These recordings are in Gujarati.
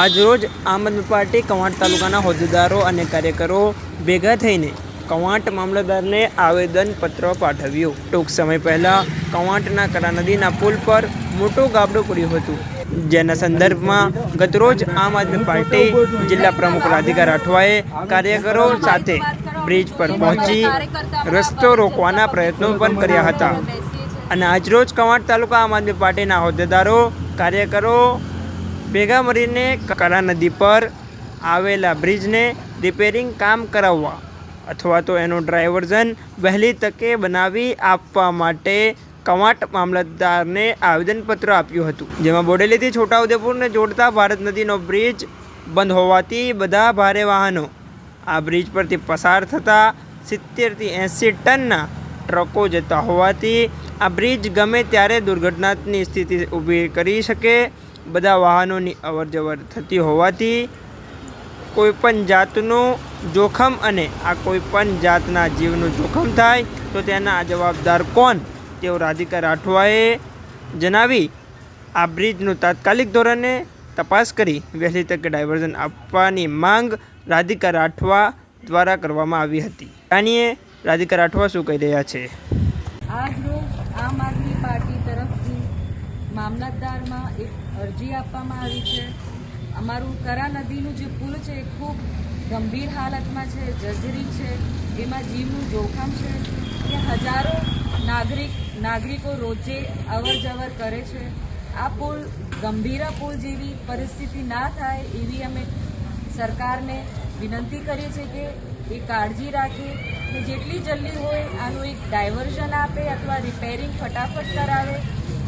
આજરોજ આમ આદમી પાર્ટી કવાંટ તાલુકાના હોદ્દેદારો અને કાર્યકરો ભેગા થઈને કવાંટ મામલતદારને આવેદનપત્ર પાઠવ્યું. ટૂંક સમય પહેલાં કવાંટના કરા નદીના પુલ પર મોટું ગાબડું પડ્યું હતું. જેના સંદર્ભમાં ગતરોજ આમ આદમી પાર્ટી જિલ્લા પ્રમુખ રાધિકા રાઠવાએ કાર્યકરો સાથે બ્રિજ પર પહોંચી રસ્તો રોકવાના પ્રયત્નો પણ કર્યા હતા. અને આજરોજ કવાંટ તાલુકા આમ આદમી પાર્ટીના હોદ્દેદારો, કાર્યકરો ભેગા મળીને કરા નદી પર આવેલા બ્રિજને રિપેરિંગ કામ કરાવવા અથવા તો એનું ડ્રાઇવર્ઝન વહેલી તકે બનાવી આપવા માટે કવાંટ મામલતદારને આવેદનપત્ર આપ્યું હતું, જેમાં બોડેલીથી છોટાઉદેપુરને જોડતા ભારત નદીનો બ્રિજ બંધ હોવાથી બધા ભારે વાહનો આ બ્રિજ પરથી પસાર થતા સિત્તેરથી એંસી ટનના ટ્રકો જતા હોવાથી આ બ્રિજ ગમે ત્યારે દુર્ઘટનાની સ્થિતિ ઊભી કરી શકે બધા વાહનોની અવરજવર થતી હોવાથી કોઈપણ જાતનું જોખમ અને આ કોઈપણ જાતના જીવનું જોખમ થાય, તો તેના જવાબદાર કોણ? તેઓ રાધિકા રાઠવાએ જણાવી, આ બ્રિજનું તાત્કાલિક ધોરણે તપાસ કરી, વહેલી તકે ડાયવર્ઝન આપવાની માંગ રાધિકા રાઠવા દ્વારા કરવામાં આવી હતી. જાણીએ રાધિકા રાઠવા શું કહી રહ્યા છે આજ રોજ આમ આદમી પાર્ટી તરફથી મામલતદારમાં એક અરજી આપવામાં આવી છે. અમારું કરા નદીનું જે પુલ છે એ ખૂબ ગંભીર હાલતમાં છે જર્જરી છે. એમાં જીવનું જોખમ છે કે હજારો નાગરિક, નાગરિકો રોજે અવર જવર કરે છે. આ પુલ ગંભીરા પુલ જેવી પરિસ્થિતિ ના થાય એવી અમે સરકારને વિનંતી કરીએ છીએ કે એ કાળજી રાખે કે જેટલી જલ્દી હોય આનું એક ડાયવર્ઝન આપે અથવા રિપેરિંગ ફટાફટ કરાવે.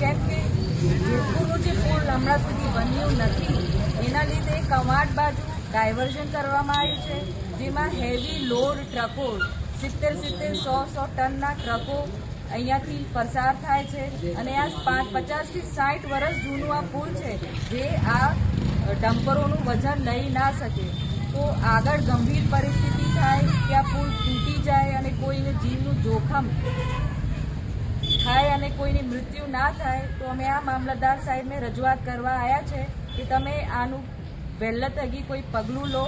કેમ કે જેતપુરનું જે પુલ હમણાં સુધી બન્યું નથી, એના લીધે કવાડ બાજુ ડાયવર્ઝન કરવામાં આવ્યું છે, જેમાં હેવી લોડ ટ્રકો સિત્તેર સિત્તેર સો સો ટનના ટ્રકો અહીંયાથી પસાર થાય છે અને આ પાંચ પચાસથી સાઠ વર્ષ જૂનું આ પુલ છે, જે આ ડમ્પરોનું વજન લઈ ના શકે. તો આગળ ગંભીર પરિસ્થિતિ થાય કે આ પુલ તૂટી જાય અને કોઈને જીવનું જોખમ થાય અને કોઈની મૃત્યુ ના થાય, તો અમે આ મામલતદાર સાહેબને રજૂઆત કરવા આવ્યા છે કે તમે આનું વહેલા તગી કોઈ પગલું લો